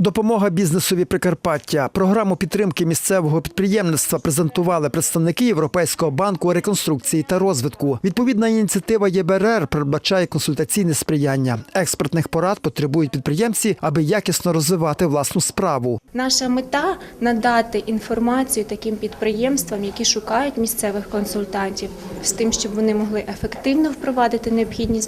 Допомога бізнесові Прикарпаття. Програму підтримки місцевого підприємництва презентували представники Європейського банку реконструкції та розвитку. Відповідна ініціатива ЄБРР передбачає консультаційне сприяння. Експертних порад потребують підприємці, аби якісно розвивати власну справу. Наша мета надати інформацію таким підприємствам, які шукають місцевих консультантів, з тим, щоб вони могли ефективно впровадити необхідні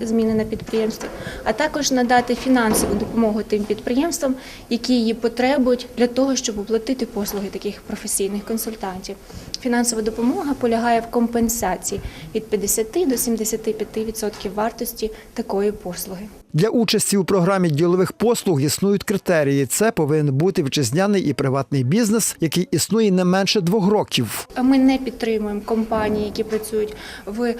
зміни на підприємстві, а також надати фінансову допомогу тим підприємствам, які її потребують для того, щоб оплатити послуги таких професійних консультантів. Фінансова допомога полягає в компенсації від 50 до 75% вартості такої послуги. Для участі у програмі ділових послуг існують критерії. Це повинен бути вітчизняний і приватний бізнес, який існує не менше двох років. Ми не підтримуємо компанії, які працюють в е,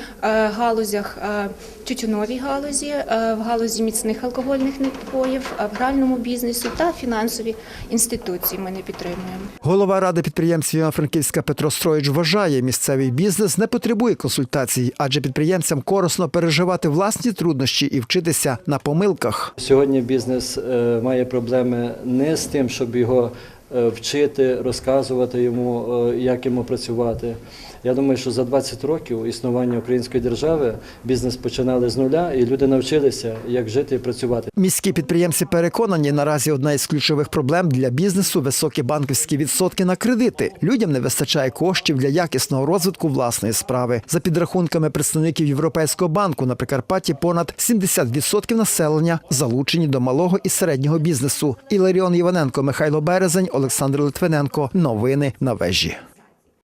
галузях е, тютюновій галузі, е, в галузі міцних алкогольних напоїв, в гральному бізнесу та фінансові інституції. Ми не підтримуємо. Голова ради підприємців Івано-Франківська Петро Строїч вважає, місцевий бізнес не потребує консультацій, адже підприємцям корисно переживати власні труднощі і вчитися на помилках. Сьогодні бізнес е, має проблеми не з тим, щоб його вчити, розказувати йому, е, як йому працювати. Я думаю, що за 20 років існування української держави бізнес починали з нуля, і люди навчилися, як жити і працювати. Міські підприємці переконані, наразі одна із ключових проблем для бізнесу високі банківські відсотки на кредити. Людям не вистачає коштів для якісного розвитку власної справи. За підрахунками представників Європейського банку на Прикарпатті понад 70% населення залучені до малого і середнього бізнесу. Іларіон Іваненко, Михайло Березень, Олександр Литвиненко. Новини на вежі.